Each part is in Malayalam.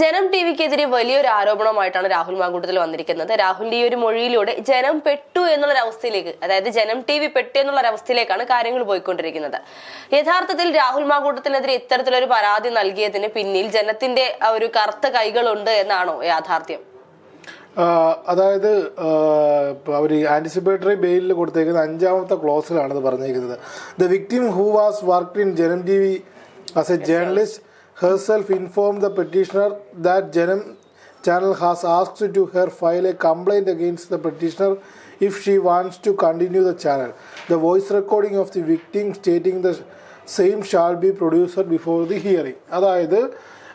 ജനം ടി വിക്കെതിരെ വലിയൊരു ആരോപണമായിട്ടാണ് രാഹുൽ മാങ്കൂട്ടത്തിൽ വന്നിരിക്കുന്നത്. രാഹുലിന്റെ ഈ ഒരു മൊഴിയിലൂടെ ജനം പെട്ടു എന്നുള്ള അവസ്ഥയിലേക്ക് അതായത് ജനം ടി വി പെട്ടു എന്നുള്ള അവസ്ഥയിലേക്കാണ് കാര്യങ്ങൾ പോയിക്കൊണ്ടിരിക്കുന്നത്. യഥാർത്ഥത്തിൽ രാഹുൽ മാങ്കൂട്ടത്തിനെതിരെ ഇത്തരത്തിലൊരു പരാതി നൽകിയതിന് പിന്നിൽ ജനത്തിന്റെ ഒരു കറുത്ത കൈകളുണ്ട് എന്നാണോ യാഥാർത്ഥ്യം? അതായത് അവർ ആന്റിസിപ്പേറ്ററി ബെയിലിൽ കൊടുത്തേക്കുന്ന അഞ്ചാമത്തെ ക്ലോസിലാണ് ഇത് പറഞ്ഞിരിക്കുന്നത്. The victim who was worked in Janam T V as a journalist herself informed the petitioner that Janam channel has asked to her file a complaint against the petitioner if she wants to continue the channel. The voice recording of the victim stating the same shall be producer before the hearing അതായത്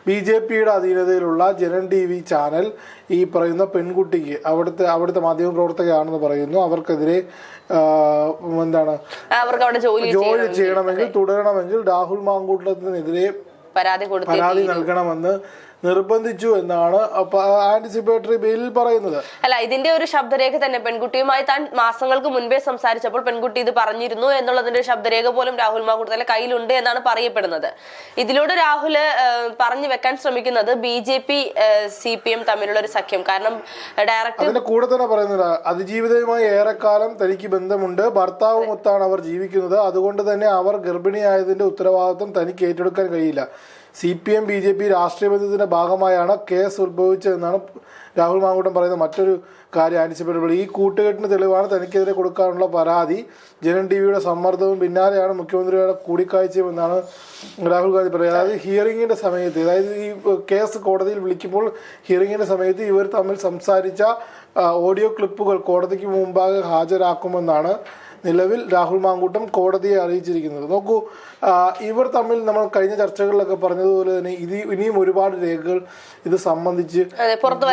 ബി ജെ പിയുടെ അധീനതയിലുള്ള ജനൻ ടി വി ചാനൽ ഈ പറയുന്ന പെൺകുട്ടിക്ക് അവിടുത്തെ അവിടുത്തെ മാധ്യമപ്രവർത്തകയാണെന്ന് പറയുന്നു അവർക്കെതിരെ എന്താണ് ജോലി ചെയ്യണമെങ്കിൽ തുടരണമെങ്കിൽ രാഹുൽ മാങ്കൂട്ടത്തിനെതിരെ പരാതി കൊടുത്തു പരാതി നൽകണമെന്ന് നിർബന്ധിച്ചു എന്നാണ് ആന്റിസിപ്പേറ്ററി ബില്ലിൽ പറയുന്നത്. അല്ല ഇതിന്റെ ഒരു ശബ്ദരേഖ തന്നെ പെൺകുട്ടിയുമായി താൻ മാസങ്ങൾക്ക് മുൻപേ സംസാരിച്ചപ്പോൾ പെൺകുട്ടി ഇത് പറഞ്ഞിരുന്നു എന്നുള്ളതിന്റെ ശബ്ദരേഖ പോലും രാഹുൽ മാങ്കൂട്ടത്തിലെ കയ്യിലുണ്ട് എന്നാണ് പറയപ്പെടുന്നത്. ഇതിലൂടെ രാഹുൽ പറഞ്ഞു വെക്കാൻ ശ്രമിക്കുന്നത് B J P C P M തമ്മിലുള്ള ഒരു സഖ്യം. കാരണം ഡയറക്ടർ അതിന്റെ കൂടെ തന്നെ പറയുന്നത് അതിജീവിതയുമായി ഏറെക്കാലം തനിക്ക് ബന്ധമുണ്ട്. ഭർത്താവുമൊത്താണ് അവർ ജീവിക്കുന്നത്. അതുകൊണ്ട് തന്നെ അവർ ഗർഭിണിയായതിന്റെ ഉത്തരവാദിത്വം തനിക്ക് ഏറ്റെടുക്കാൻ കഴിയില്ല. C P M B J P രാഷ്ട്രീയ ബന്ധത്തിന്റെ ഭാഗമായാണ് കേസ് ഉത്ഭവിച്ചതെന്നാണ് രാഹുൽ മാങ്കൂട്ടം പറയുന്ന മറ്റൊരു കാര്യം ആന്റിസിപ്പേറ്റബിൾ ഈ കൂട്ടുകെട്ടിന് തെളിവാണ് തനിക്കെതിരെ കൊടുക്കാനുള്ള പരാതി. ജനൻ ടി വിയുടെ സമ്മർദ്ദവും പിന്നാലെയാണ് മുഖ്യമന്ത്രിയുടെ കൂടിക്കാഴ്ചയും എന്നാണ് രാഹുൽ ഗാന്ധി പറയുന്നത്. അതായത് ഹിയറിംഗിന്റെ സമയത്ത് അതായത് ഈ കേസ് കോടതിയിൽ വിളിക്കുമ്പോൾ ഹിയറിംഗിന്റെ സമയത്ത് ഇവർ തമ്മിൽ സംസാരിച്ച ഓഡിയോ ക്ലിപ്പുകൾ കോടതിക്ക് മുമ്പാകെ ഹാജരാക്കുമെന്നാണ് നിലവിൽ രാഹുൽ മാങ്കൂട്ടം കോടതിയെ അറിയിച്ചിരിക്കുന്നത്. നോക്കൂ ഇവർ തമ്മിൽ നമ്മൾ കഴിഞ്ഞ ചർച്ചകളിലൊക്കെ പറഞ്ഞതുപോലെ തന്നെ ഇത് ഇനിയും ഒരുപാട് രേഖകൾ ഇത് സംബന്ധിച്ച് പുറത്തു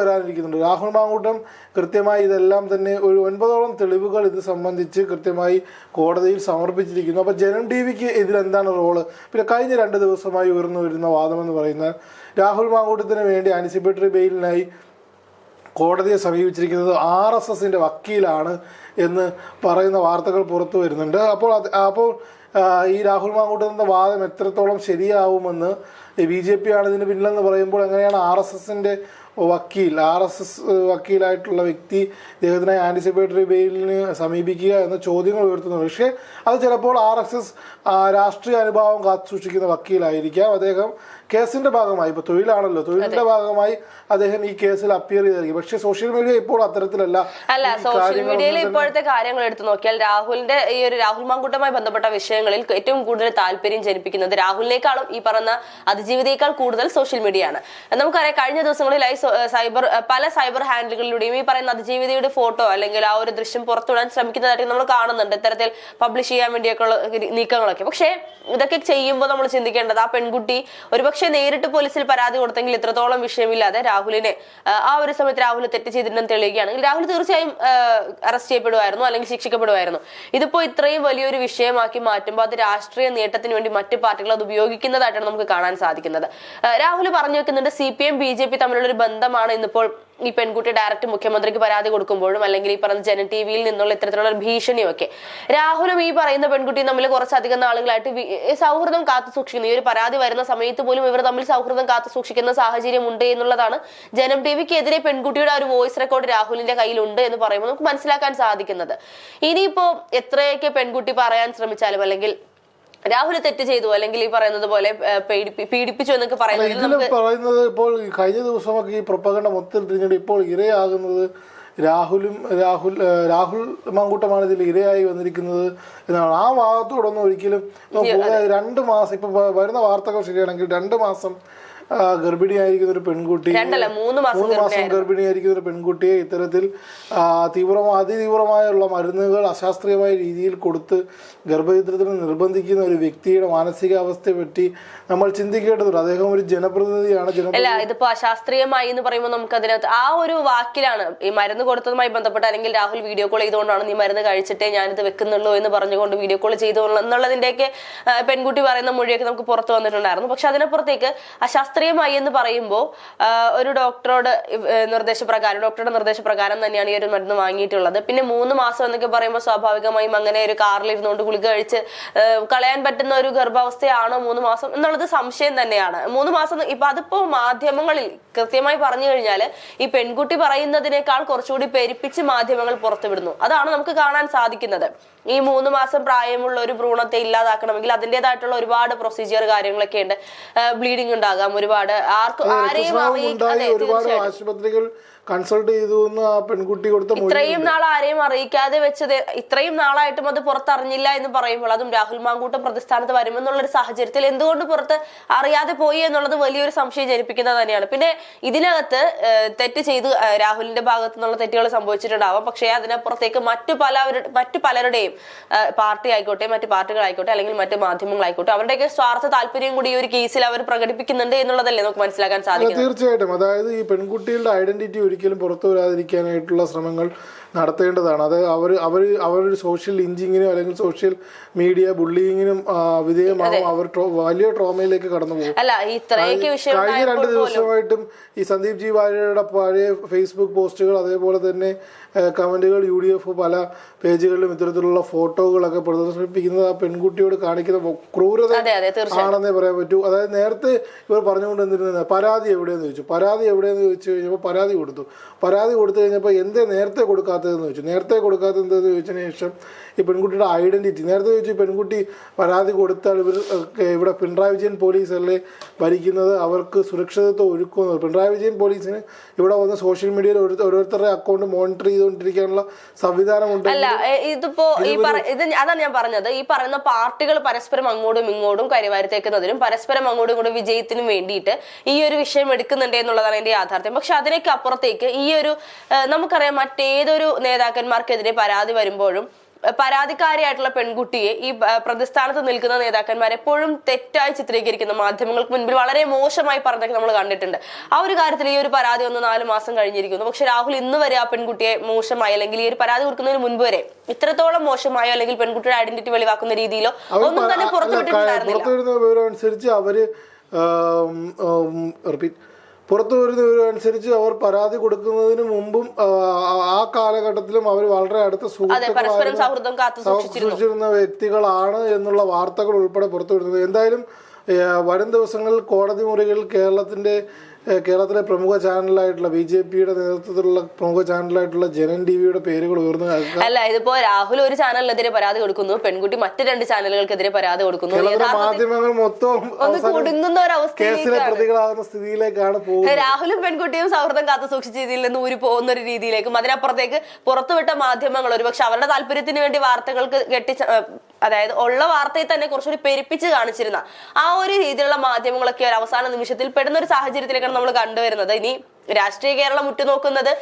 വരാനിരിക്കുന്നുണ്ട്. രാഹുൽ മാങ്കൂട്ടം കൃത്യമായി ഇതെല്ലാം തന്നെ ഒരു ഒൻപതോളം തെളിവുകൾ ഇത് സംബന്ധിച്ച് കൃത്യമായി കോടതിയിൽ സമർപ്പിച്ചിരിക്കുന്നു. അപ്പോൾ ജനം ടി വിക്ക് ഇതിലെന്താണ് റോൾ? പിന്നെ കഴിഞ്ഞ രണ്ട് ദിവസമായി ഉയർന്നു വരുന്ന വാദമെന്ന് പറയുന്നത് രാഹുൽ മാങ്കൂട്ടത്തിന് വേണ്ടി ആന്റിസിപ്പേറ്ററി ബെയിലിനായി കോടതിയെ സമീപിച്ചിരിക്കുന്നത് ആർ എസ് എസിന്റെ വക്കീലാണ് എന്ന് പറയുന്ന വാർത്തകൾ പുറത്തു വരുന്നുണ്ട്. അപ്പോൾ അത് അപ്പോൾ ഈ രാഹുൽ മാങ്കൂട്ടത്തിന്റെ വാദം എത്രത്തോളം ശരിയാവുമെന്ന് ബി ജെ പി ആണ് ഇതിന് പിന്നിലെന്ന് പറയുമ്പോൾ എങ്ങനെയാണ് ആർ എസ് എസിന്റെ വക്കീൽ ആർ എസ് എസ് വക്കീലായിട്ടുള്ള വ്യക്തി ഇദ്ദേഹത്തിനെ ആന്റിസിപ്പേറ്ററി ബെയിലിന് സമീപിക്കുക എന്ന ചോദ്യങ്ങൾ ഉയർത്തുന്നു. പക്ഷേ അത് ചിലപ്പോൾ ആർ എസ് എസ് രാഷ്ട്രീയ അനുഭാവം കാത്തു സൂക്ഷിക്കുന്ന വക്കീലായിരിക്കാം. അദ്ദേഹം കേസിന്റെ ഭാഗമായി ഇപ്പൊ തൊഴിലാണല്ലോ തൊഴിലിന്റെ ഭാഗമായി അദ്ദേഹം ഈ കേസിൽ അപ്പിയർ ചെയ്തായിരിക്കും പക്ഷെ സോഷ്യൽ മീഡിയ ഇപ്പോൾ അത്തരത്തിലല്ല. അല്ല സോഷ്യൽ മീഡിയയിൽ ഇപ്പോഴത്തെ കാര്യങ്ങൾ എടുത്തു നോക്കിയാൽ രാഹുലിന്റെ ഈ ഒരു രാഹുൽ മാങ്കൂട്ടവുമായി ബന്ധപ്പെട്ട വിഷയങ്ങളിൽ ഏറ്റവും കൂടുതൽ താല്പര്യം ജനിപ്പിക്കുന്നത് രാഹുലിനേക്കാളും ഈ പറഞ്ഞ അതിജീവിതയേക്കാൾ കൂടുതൽ സോഷ്യൽ മീഡിയ ആണ്. നമുക്കറിയാം കഴിഞ്ഞ ദിവസങ്ങളിലായി സൈബർ പല സൈബർ ഹാൻഡിലുകളിലൂടെയും ഈ പറയുന്ന അതിജീവിതയുടെ ഫോട്ടോ അല്ലെങ്കിൽ ആ ഒരു ദൃശ്യം പുറത്തുവിടാൻ ശ്രമിക്കുന്നതായിട്ട് നമ്മൾ കാണുന്നുണ്ട്. ഇത്തരത്തിൽ പബ്ലിഷ് ചെയ്യാൻ വേണ്ടിയൊക്കെയുള്ള നീക്കങ്ങളൊക്കെ. പക്ഷേ ഇതൊക്കെ ചെയ്യുമ്പോൾ നമ്മൾ ചിന്തിക്കേണ്ടത് ആ പെൺകുട്ടി ഒരുപക്ഷെ നേരിട്ട് പോലീസിൽ പരാതി കൊടുത്തെങ്കിൽ ഇത്രത്തോളം വിഷയമില്ലാതെ രാഹുലിനെ ആ, ഒരു സമയത്ത് രാഹുൽ തെറ്റ് ചെയ്തിട്ടുണ്ടെന്ന് തെളിയുകയാണെങ്കിൽ രാഹുൽ തീർച്ചയായും അറസ്റ്റ് ചെയ്യപ്പെടുമായിരുന്നു അല്ലെങ്കിൽ ശിക്ഷിക്കപ്പെടുമായിരുന്നു. ഇതിപ്പോ ഇത്രയും വലിയൊരു വിഷയമാക്കി മാറ്റുമ്പോൾ അത് രാഷ്ട്രീയ നേട്ടത്തിന് വേണ്ടി മറ്റു പാർട്ടികൾ അത് ഉപയോഗിക്കുന്നതായിട്ടാണ് നമുക്ക് കാണാൻ സാധിക്കുന്നത്. രാഹുൽ പറഞ്ഞു വെക്കുന്നുണ്ട് C P M B J P തമ്മിലുള്ള ഒരു ബന്ധമാണ് ഇന്നിപ്പോൾ ഈ പെൺകുട്ടി ഡയറക്റ്റ് മുഖ്യമന്ത്രിക്ക് പരാതി കൊടുക്കുമ്പോഴും അല്ലെങ്കിൽ ഈ പറഞ്ഞ ജന ടി വിയിൽ നിന്നുള്ള ഇത്തരത്തിലുള്ള ഭീഷണിയും ഒക്കെ രാഹുലും ഈ പറയുന്ന പെൺകുട്ടിയും തമ്മിൽ കുറച്ചധികം നാളുകളായിട്ട് സൗഹൃദം കാത്തു സൂക്ഷിക്കുന്നു. ഈ ഒരു പരാതി വരുന്ന സമയത്ത് പോലും ഇവർ തമ്മിൽ സൗഹൃദം കാത്തു സൂക്ഷിക്കുന്ന സാഹചര്യം ഉണ്ട് എന്നുള്ളതാണ് ജനം ടി വിക്കെതിരെ പെൺകുട്ടിയുടെ ഒരു വോയിസ് റെക്കോർഡ് രാഹുലിന്റെ കയ്യിലുണ്ട് എന്ന് പറയുമ്പോൾ നമുക്ക് മനസ്സിലാക്കാൻ സാധിക്കുന്നത്. ഇനിയിപ്പോ എത്രയൊക്കെ പെൺകുട്ടി പറയാൻ ശ്രമിച്ചാലും അല്ലെങ്കിൽ രാഹുൽ തെറ്റ് ചെയ്തു അല്ലെങ്കിൽ ഈ പറയുന്നത് പോലെ പീഡിപ്പിച്ചു എന്നൊക്കെ പറയുന്നത് പറയുന്നത് ഇപ്പോൾ കഴിഞ്ഞ ദിവസമൊക്കെ ഈ പ്രൊപ്പകണ്ട മൊത്തത്തിൽ തിരിഞ്ഞിട്ട് ഇപ്പോൾ ഇരയാകുന്നത് രാഹുലും രാഹുൽ രാഹുൽ മാങ്കൂട്ടമാണ് ഇതിൽ ഇരയായി വന്നിരിക്കുന്നത് എന്നാണ്. ആ ഭാഗത്തോടൊന്നും ഒരിക്കലും രണ്ട് മാസം ഇപ്പൊ വരുന്ന വാർത്തകൾ ശരിയാണെങ്കിൽ രണ്ട് മാസം ഗർഭിണിയായിരിക്കുന്ന ഒരു പെൺകുട്ടി രണ്ടല്ല മൂന്ന് മാസം ഗർഭിണിയായിരിക്കുന്ന ഒരു പെൺകുട്ടിയെ ഇത്തരത്തിൽ തീവ്രമായ അതിതീവ്രമായുള്ള മരുന്നുകൾ അശാസ്ത്രീയമായ രീതിയിൽ കൊടുത്ത് ഗർഭചിത്രത്തിന് നിർബന്ധിക്കുന്ന ഒരു വ്യക്തിയുടെ മാനസികാവസ്ഥയെ പറ്റി നമ്മൾ ചിന്തിക്കേണ്ടതുണ്ട്. അദ്ദേഹം ഒരു ജനപ്രതിനിധിയാണ്. ജന അല്ല ഇതിപ്പോ അശാസ്ത്രീയമായി എന്ന് പറയുമ്പോൾ നമുക്ക് അതിനകത്ത് ആ ഒരു വാക്കിലാണ്. ഈ മരുന്ന് കൊടുത്തതുമായി ബന്ധപ്പെട്ട് അല്ലെങ്കിൽ രാഹുൽ വീഡിയോ കോൾ ചെയ്തുകൊണ്ടാണ് നീ മരുന്ന് കഴിച്ചിട്ടേ ഞാനിത് വെക്കുന്നുള്ളൂ എന്ന് പറഞ്ഞുകൊണ്ട് വീഡിയോ കോൾ ചെയ്തു എന്നുള്ളതിന്റെയൊക്കെ പെൺകുട്ടി പറയുന്ന മൊഴിയൊക്കെ നമുക്ക് പുറത്തു വന്നിട്ടുണ്ടായിരുന്നു. പക്ഷെ അതിനപ്പുറത്തേക്ക് അശാസ്ത്രീയ ശാസ്ത്രീയമായി എന്ന് പറയുമ്പോൾ ഒരു ഡോക്ടറോട് നിർദ്ദേശപ്രകാരം ഡോക്ടറുടെ നിർദ്ദേശപ്രകാരം തന്നെയാണ് ഈ ഒരു മരുന്ന് വാങ്ങിയിട്ടുള്ളത്. പിന്നെ മൂന്ന് മാസം എന്നൊക്കെ പറയുമ്പോൾ സ്വാഭാവികമായും അങ്ങനെ ഒരു കാറിൽ ഇരുന്നുകൊണ്ട് ഗുളിക കഴിച്ച് കളയാൻ പറ്റുന്ന ഒരു ഗർഭാവസ്ഥയാണോ മൂന്ന് മാസം എന്നുള്ളത് സംശയം തന്നെയാണ്. മൂന്ന് മാസം ഇപ്പൊ അതിപ്പോ മാധ്യമങ്ങളിൽ കൃത്യമായി പറഞ്ഞു കഴിഞ്ഞാൽ ഈ പെൺകുട്ടി പറയുന്നതിനേക്കാൾ കുറച്ചുകൂടി പെരുപ്പിച്ച് മാധ്യമങ്ങൾ പുറത്തുവിടുന്നു. അതാണ് നമുക്ക് കാണാൻ സാധിക്കുന്നത്. ഈ മൂന്ന് മാസം പ്രായമുള്ള ഒരു ഭ്രൂണത്തെ ഇല്ലാതാക്കണമെങ്കിൽ അതിന്റെതായിട്ടുള്ള ഒരുപാട് പ്രൊസീജിയർ കാര്യങ്ങളൊക്കെ ഉണ്ട്. ബ്ലീഡിംഗ് ഉണ്ടാകാം ഒരുപാട് ആർക്കും ആരെയും ഒരുപാട് ആശുപത്രികൾ കൺസൾട്ട് ചെയ്തു എന്ന് ആ പെൺകുട്ടി കൊടുത്ത ഇത്രയും നാൾ ആരെയും അറിയിക്കാതെ വെച്ചത് ഇത്രയും നാളായിട്ടും അത് പുറത്തറിഞ്ഞില്ല എന്ന് പറയുമ്പോൾ അതും രാഹുൽ മാങ്കൂട്ടം പ്രതിസ്ഥാനത്ത് വരുമെന്നുള്ള ഒരു സാഹചര്യത്തിൽ എന്തുകൊണ്ട് പുറത്ത് അറിയാതെ പോയി എന്നുള്ളത് വലിയൊരു സംശയം ജനിപ്പിക്കുന്നത് തന്നെയാണ്. പിന്നെ ഇതിനകത്ത് തെറ്റ് ചെയ്ത് രാഹുലിന്റെ ഭാഗത്തു നിന്നുള്ള തെറ്റുകൾ സംഭവിച്ചിട്ടുണ്ടാവാം. പക്ഷേ അതിനപ്പുറത്തേക്ക് മറ്റു പലവരുടെ മറ്റു പലരുടെയും പാർട്ടി ആയിക്കോട്ടെ മറ്റു പാർട്ടികളായിക്കോട്ടെ അല്ലെങ്കിൽ മറ്റു മാധ്യമങ്ങളായിക്കോട്ടെ അവരുടെയൊക്കെ സ്വാർത്ഥ താല്പര്യം കൂടി ഈ ഒരു കേസിൽ അവർ പ്രകടിപ്പിക്കുന്നുണ്ട് എന്നുള്ളതല്ലേ നമുക്ക് മനസ്സിലാക്കാൻ സാധിക്കും തീർച്ചയായിട്ടും. അതായത് ഈ പെൺകുട്ടികളുടെ ഐഡന്റിറ്റി ഒരിക്കലും പുറത്തു വരാതിരിക്കാനായിട്ടുള്ള ശ്രമങ്ങൾ നടത്തേണ്ടതാണ്. അത് അവർ അവർ അവരൊരു സോഷ്യൽ ലിഞ്ചിങ്ങിനും അല്ലെങ്കിൽ സോഷ്യൽ മീഡിയ ബുള്ളിങ്ങിനും വിധേയമാകും അവർ വലിയ ട്രോമയിലേക്ക് കടന്നു പോകും കഴിഞ്ഞ രണ്ട് ദിവസമായിട്ടും ഈ സന്ദീപ് ജി വാര്യയുടെ പഴയ ഫേസ്ബുക്ക് പോസ്റ്റുകൾ അതേപോലെ തന്നെ കമന്റുകൾ യു ഡി എഫ് പല പേജുകളിലും ഇത്തരത്തിലുള്ള ഫോട്ടോകളൊക്കെ പ്രദർശിപ്പിക്കുന്നത് ആ പെൺകുട്ടിയോട് കാണിക്കുന്ന ക്രൂരത ആണെന്നേ പറയാൻ പറ്റൂ. അതായത് നേരത്തെ ഇവർ പറഞ്ഞുകൊണ്ടിരുന്നത് പരാതി എവിടെയെന്ന് ചോദിച്ചു. പരാതി എവിടെയെന്ന് ചോദിച്ചു കഴിഞ്ഞപ്പോൾ പരാതി കൊടുത്തു. പരാതി കൊടുത്തു കഴിഞ്ഞപ്പോൾ എന്തേ നേരത്തെ കൊടുക്കാത്തതെന്ന് ചോദിച്ചു. നേരത്തെ കൊടുക്കാത്തത് ചോദിച്ചതിന് ശേഷം ഈ പെൺകുട്ടിയുടെ ഐഡന്റിറ്റി നേരത്തെ ചോദിച്ചു പെൺകുട്ടി പരാതി കൊടുത്താൽ ഇവർ ഇവിടെ പിണറായി വിജയൻ പോലീസല്ലേ ഭരിക്കുന്നത്? അവർക്ക് സുരക്ഷിതത്വം ഒരുക്കുന്നത് പിണറായി വിജയൻ പോലീസിന് ഇവിടെ വന്ന് സോഷ്യൽ മീഡിയയിൽ ഓരോരുത്തരുടെ അക്കൗണ്ട് മോണിറ്റർ ചെയ്തുകൊണ്ടിരിക്കാനുള്ള സംവിധാനം ഉണ്ട്. അല്ല ഇതിപ്പോ ഈ ഇത് അതാണ് ഞാൻ പറഞ്ഞത്. ഈ പറയുന്ന പാർട്ടികൾ പരസ്പരം അങ്ങോട്ടും ഇങ്ങോട്ടും കരിവാരത്തേക്കുന്നതിനും പരസ്പരം അങ്ങോട്ടും ഇങ്ങോട്ടും വിജയത്തിനും വേണ്ടിയിട്ട് ഈ ഒരു വിഷയം എടുക്കുന്നുണ്ട് എന്നുള്ളതാണ് എന്റെ യാഥാർത്ഥ്യം. പക്ഷെ അതിനൊക്കെ അപ്പുറത്തേക്ക് ഈ ഒരു നമുക്കറിയാം മറ്റേതൊരു നേതാക്കന്മാർക്കെതിരെ പരാതി വരുമ്പോഴും പരാതിക്കാരിയായിട്ടുള്ള പെൺകുട്ടിയെ ഈ പ്രതിസ്ഥാനത്ത് നിൽക്കുന്ന നേതാക്കന്മാർ എപ്പോഴും തെറ്റായി ചിത്രീകരിക്കുന്ന മാധ്യമങ്ങൾക്ക് മുൻപിൽ വളരെ മോശമായി പറഞ്ഞതൊക്കെ നമ്മൾ കണ്ടിട്ടുണ്ട് ആ ഒരു കാര്യത്തിൽ ഈ ഒരു പരാതി ഒന്ന് നാല് മാസം കഴിഞ്ഞിരിക്കുന്നു പക്ഷെ രാഹുൽ ഇന്ന് വരെ ആ പെൺകുട്ടിയെ മോശമായി അല്ലെങ്കിൽ ഈ ഒരു പരാതി കൊടുക്കുന്നതിന് മുൻപ് വരെ ഇത്രത്തോളം മോശമായോ അല്ലെങ്കിൽ പെൺകുട്ടിയുടെ ഐഡന്റിറ്റി വെളിവാക്കുന്ന രീതിയിലോ ഒന്നും തന്നെ പുറത്തുവിട്ടിട്ടുണ്ടായിരുന്നില്ല അവർ പുറത്തു അനുസരിച്ച് അവർ പരാതി കൊടുക്കുന്നതിന് മുമ്പും ആ, കാലഘട്ടത്തിലും അവർ വളരെ അടുത്ത സൂക്ഷിച്ചിരുന്നു. വ്യക്തികളാണ് എന്നുള്ള വാർത്തകൾ ഉൾപ്പെടെ പുറത്തു വരുന്നത് എന്തായാലും വരും ദിവസങ്ങളിൽ കോടതി മുറികളിൽ കേരളത്തിന്റെ കേരളത്തിലെ പ്രമുഖ ചാനലായിട്ടുള്ള ബി ജെ പിയുടെ നേതൃത്വത്തിലുള്ള പ്രമുഖ ചാനലായിട്ടുള്ള ജനൻ ടി വിയുടെ പേരുകൾ ഉയർന്നു അല്ല ഇതിപ്പോ രാഹുൽ ഒരു ചാനലിനെതിരെ പരാതി കൊടുക്കുന്നു പെൺകുട്ടി മറ്റു രണ്ട് ചാനലുകൾക്കെതിരെ പരാതി കൊടുക്കുന്നു. മാധ്യമങ്ങൾ മൊത്തം കുടുങ്ങുന്ന കേസിലെ പ്രതികളാകുന്ന സ്ഥിതിയിലേക്കാണ് പോകുന്നത്. രാഹുലും പെൺകുട്ടിയും സൗഹൃദം കാത്തു സൂക്ഷിച്ച രീതിയിൽ നിന്ന് ഊരി പോകുന്ന ഒരു രീതിയിലേക്കും അതിനപ്പുറത്തേക്ക് പുറത്തുവിട്ട മാധ്യമങ്ങൾ ഒരുപക്ഷെ അവരുടെ താല്പര്യത്തിന് വേണ്ടി വാർത്തകൾക്ക് കെട്ടി അതായത് ഉള്ള വാർത്തയിൽ തന്നെ കുറച്ചുകൂടി പെരുപ്പിച്ച് കാണിച്ചിരുന്ന ആ ഒരു രീതിയിലുള്ള മാധ്യമങ്ങളൊക്കെ ഒരു അവസാന നിമിഷത്തിൽ പെടുന്ന ഒരു സാഹചര്യത്തിലേക്കാണ് നമ്മൾ കണ്ടുവരുന്നത്. ഇനി രാഷ്ട്രീയ കേരളം ഉറ്റുനോക്കുന്നത്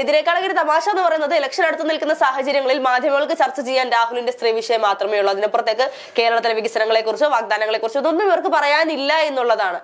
ഇതിനേക്കാളൊക്കെ ഒരു തമാശ എന്ന് പറയുന്നത് ഇലക്ഷൻ അടുത്ത് നിൽക്കുന്ന സാഹചര്യങ്ങളിൽ മാധ്യമങ്ങൾക്ക് ചർച്ച ചെയ്യാൻ രാഹുലിന്റെ സ്ത്രീ വിഷയം മാത്രമേ ഉള്ളൂ അതിനപ്പുറത്തേക്ക് കേരളത്തിലെ വികസനങ്ങളെക്കുറിച്ചോ വാഗ്ദാനങ്ങളെക്കുറിച്ചോ വാഗ്ദാനങ്ങളെ ഇതൊന്നും ഇവർക്ക് പറയാനില്ല എന്നുള്ളതാണ്.